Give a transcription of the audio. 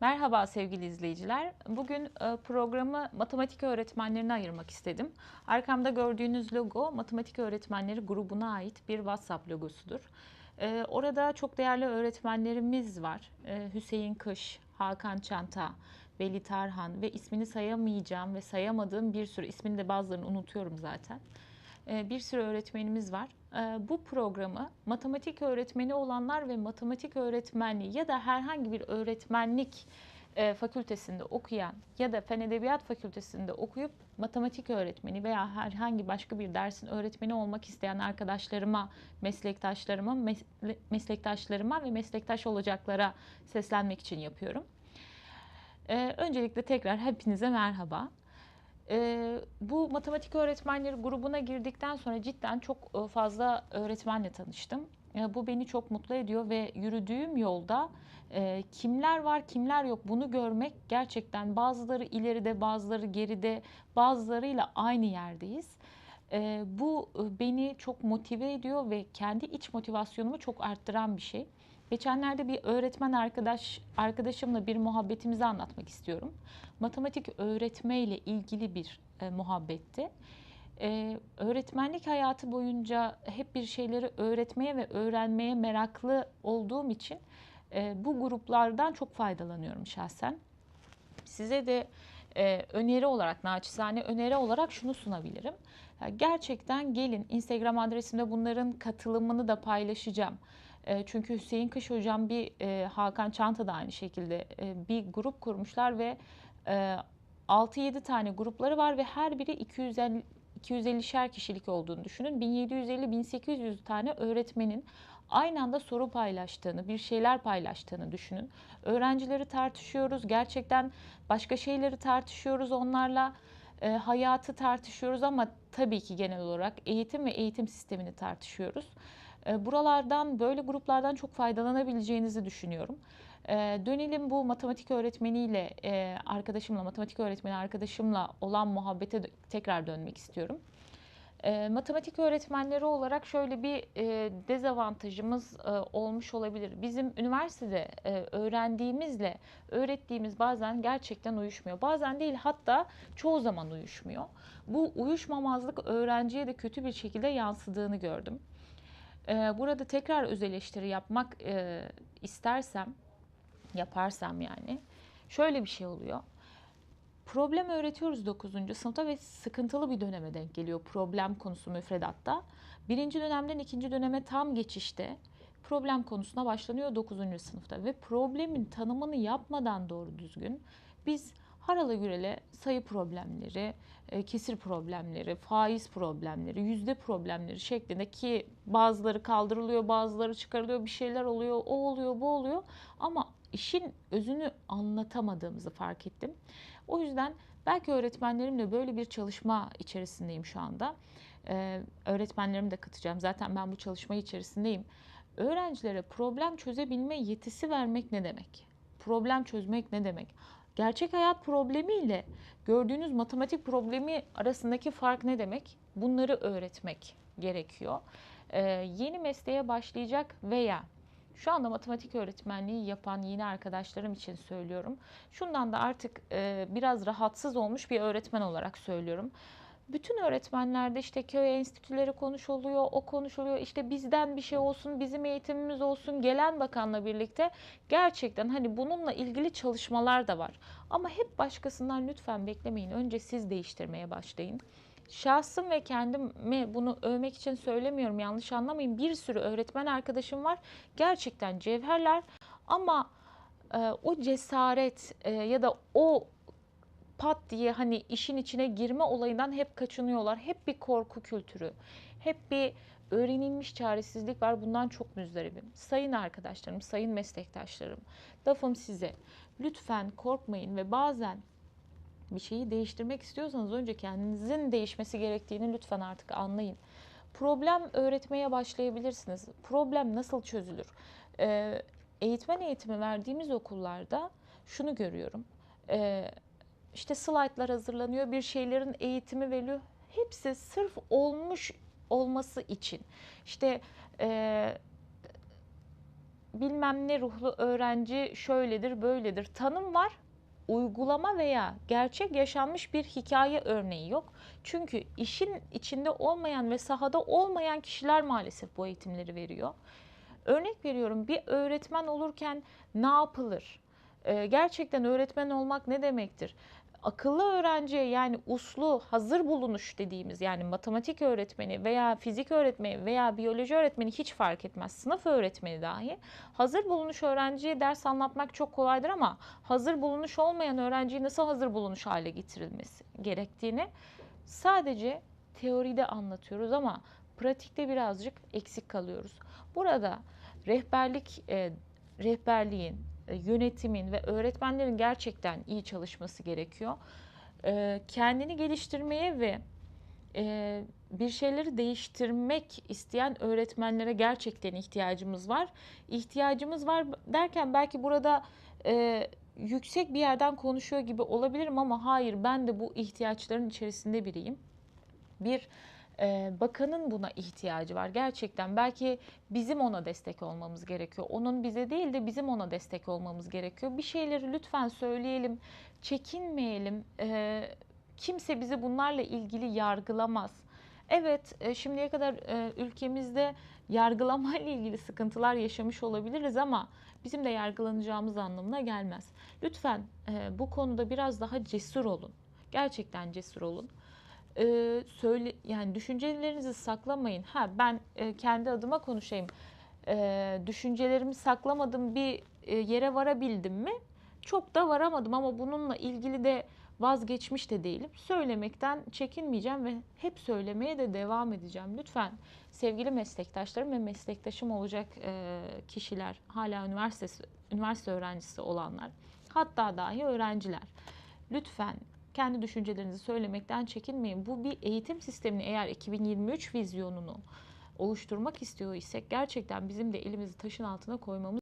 Merhaba sevgili izleyiciler. Bugün e, programı matematik öğretmenlerine ayırmak istedim. Arkamda gördüğünüz logo matematik öğretmenleri grubuna ait bir WhatsApp logosudur. E, orada çok değerli öğretmenlerimiz var. E, Hüseyin Kış, Hakan Çanta, Veli Tarhan ve ismini sayamayacağım ve sayamadığım bir sürü ismini de bazılarını unutuyorum zaten. Bir sürü öğretmenimiz var. Bu programı matematik öğretmeni olanlar ve matematik öğretmenliği ya da herhangi bir öğretmenlik fakültesinde okuyan ya da fen edebiyat fakültesinde okuyup matematik öğretmeni veya herhangi başka bir dersin öğretmeni olmak isteyen arkadaşlarıma, meslektaşlarıma, meslektaşlarıma ve meslektaş olacaklara seslenmek için yapıyorum. Öncelikle tekrar hepinize merhaba. E, bu matematik öğretmenleri grubuna girdikten sonra cidden çok fazla öğretmenle tanıştım. E, bu beni çok mutlu ediyor ve yürüdüğüm yolda e, kimler var kimler yok bunu görmek gerçekten bazıları ileride bazıları geride bazılarıyla aynı yerdeyiz. E, bu beni çok motive ediyor ve kendi iç motivasyonumu çok arttıran bir şey. Geçenlerde bir öğretmen arkadaş arkadaşımla bir muhabbetimizi anlatmak istiyorum. Matematik öğretme ile ilgili bir e, muhabbetti. E, öğretmenlik hayatı boyunca hep bir şeyleri öğretmeye ve öğrenmeye meraklı olduğum için e, bu gruplardan çok faydalanıyorum şahsen. Size de e, öneri olarak, naçizane öneri olarak şunu sunabilirim. Gerçekten gelin Instagram adresimde bunların katılımını da paylaşacağım. E, çünkü Hüseyin Kış Hocam bir e, Hakan Çanta da aynı şekilde e, bir grup kurmuşlar ve 6-7 tane grupları var ve her biri 250 250'şer kişilik olduğunu düşünün. 1750-1800 tane öğretmenin aynı anda soru paylaştığını, bir şeyler paylaştığını düşünün. Öğrencileri tartışıyoruz. Gerçekten başka şeyleri tartışıyoruz onlarla. E, hayatı tartışıyoruz ama tabii ki genel olarak eğitim ve eğitim sistemini tartışıyoruz. E, buralardan, böyle gruplardan çok faydalanabileceğinizi düşünüyorum. E, dönelim bu matematik öğretmeniyle, e, arkadaşımla, matematik öğretmeni arkadaşımla olan muhabbete tekrar dönmek istiyorum. E, matematik öğretmenleri olarak şöyle bir e, dezavantajımız e, olmuş olabilir. Bizim üniversitede öğrendiğimizle öğrettiğimiz bazen gerçekten uyuşmuyor. Bazen değil hatta çoğu zaman uyuşmuyor. Bu uyuşmamazlık öğrenciye de kötü bir şekilde yansıdığını gördüm. Ee, burada tekrar öz eleştiri yapmak e, istersem, yaparsam yani şöyle bir şey oluyor. Problem öğretiyoruz 9. sınıfta ve sıkıntılı bir döneme denk geliyor problem konusu müfredatta. Birinci dönemden ikinci döneme tam geçişte problem konusuna başlanıyor 9. sınıfta ve problemin tanımını yapmadan doğru düzgün biz harala gürele sayı problemleri, e, kesir problemleri, faiz problemleri, yüzde problemleri şeklinde ki bazıları kaldırılıyor, bazıları çıkarılıyor, bir şeyler oluyor, o oluyor, bu oluyor ama işin özünü anlatamadığımızı fark ettim. O yüzden belki öğretmenlerimle böyle bir çalışma içerisindeyim şu anda. Ee, öğretmenlerimi de katacağım. Zaten ben bu çalışma içerisindeyim. Öğrencilere problem çözebilme yetisi vermek ne demek? Problem çözmek ne demek? Gerçek hayat problemi ile gördüğünüz matematik problemi arasındaki fark ne demek? Bunları öğretmek gerekiyor. Ee, yeni mesleğe başlayacak veya şu anda matematik öğretmenliği yapan yeni arkadaşlarım için söylüyorum. Şundan da artık e, biraz rahatsız olmuş bir öğretmen olarak söylüyorum bütün öğretmenlerde işte köy enstitüleri konuşuluyor, o konuşuluyor. İşte bizden bir şey olsun, bizim eğitimimiz olsun. Gelen bakanla birlikte gerçekten hani bununla ilgili çalışmalar da var. Ama hep başkasından lütfen beklemeyin. Önce siz değiştirmeye başlayın. Şahsım ve kendimi bunu övmek için söylemiyorum yanlış anlamayın. Bir sürü öğretmen arkadaşım var. Gerçekten cevherler ama e, o cesaret e, ya da o pat diye hani işin içine girme olayından hep kaçınıyorlar. Hep bir korku kültürü, hep bir öğrenilmiş çaresizlik var. Bundan çok müzdaribim. Sayın arkadaşlarım, sayın meslektaşlarım, lafım size. Lütfen korkmayın ve bazen bir şeyi değiştirmek istiyorsanız önce kendinizin değişmesi gerektiğini lütfen artık anlayın. Problem öğretmeye başlayabilirsiniz. Problem nasıl çözülür? Ee, eğitmen eğitimi verdiğimiz okullarda şunu görüyorum. Ee, işte slaytlar hazırlanıyor, bir şeylerin eğitimi veriliyor. Hepsi sırf olmuş olması için. İşte e, bilmem ne ruhlu öğrenci şöyledir, böyledir. Tanım var. Uygulama veya gerçek yaşanmış bir hikaye örneği yok. Çünkü işin içinde olmayan ve sahada olmayan kişiler maalesef bu eğitimleri veriyor. Örnek veriyorum bir öğretmen olurken ne yapılır? Ee, gerçekten öğretmen olmak ne demektir? Akıllı öğrenciye yani uslu, hazır bulunuş dediğimiz yani matematik öğretmeni veya fizik öğretmeni veya biyoloji öğretmeni hiç fark etmez. Sınıf öğretmeni dahi hazır bulunuş öğrenciye ders anlatmak çok kolaydır ama hazır bulunuş olmayan öğrenciyi nasıl hazır bulunuş hale getirilmesi gerektiğini sadece teoride anlatıyoruz ama pratikte birazcık eksik kalıyoruz. Burada rehberlik e, rehberliğin, yönetimin ve öğretmenlerin gerçekten iyi çalışması gerekiyor. E, kendini geliştirmeye ve e, bir şeyleri değiştirmek isteyen öğretmenlere gerçekten ihtiyacımız var. İhtiyacımız var derken belki burada e, yüksek bir yerden konuşuyor gibi olabilirim ama hayır ben de bu ihtiyaçların içerisinde biriyim. Bir e, bakanın buna ihtiyacı var. Gerçekten belki bizim ona destek olmamız gerekiyor. Onun bize değil de bizim ona destek olmamız gerekiyor. Bir şeyleri lütfen söyleyelim, çekinmeyelim. E, kimse bizi bunlarla ilgili yargılamaz. Evet, e, şimdiye kadar e, ülkemizde yargılama ile ilgili sıkıntılar yaşamış olabiliriz ama bizim de yargılanacağımız anlamına gelmez. Lütfen e, bu konuda biraz daha cesur olun. Gerçekten cesur olun e, söyle yani düşüncelerinizi saklamayın. Ha ben e, kendi adıma konuşayım. E, düşüncelerimi saklamadım bir e, yere varabildim mi? Çok da varamadım ama bununla ilgili de vazgeçmiş de değilim. Söylemekten çekinmeyeceğim ve hep söylemeye de devam edeceğim. Lütfen sevgili meslektaşlarım ve meslektaşım olacak e, kişiler, hala üniversite üniversite öğrencisi olanlar, hatta dahi öğrenciler. Lütfen kendi düşüncelerinizi söylemekten çekinmeyin. Bu bir eğitim sistemini eğer 2023 vizyonunu oluşturmak istiyor isek gerçekten bizim de elimizi taşın altına koymamız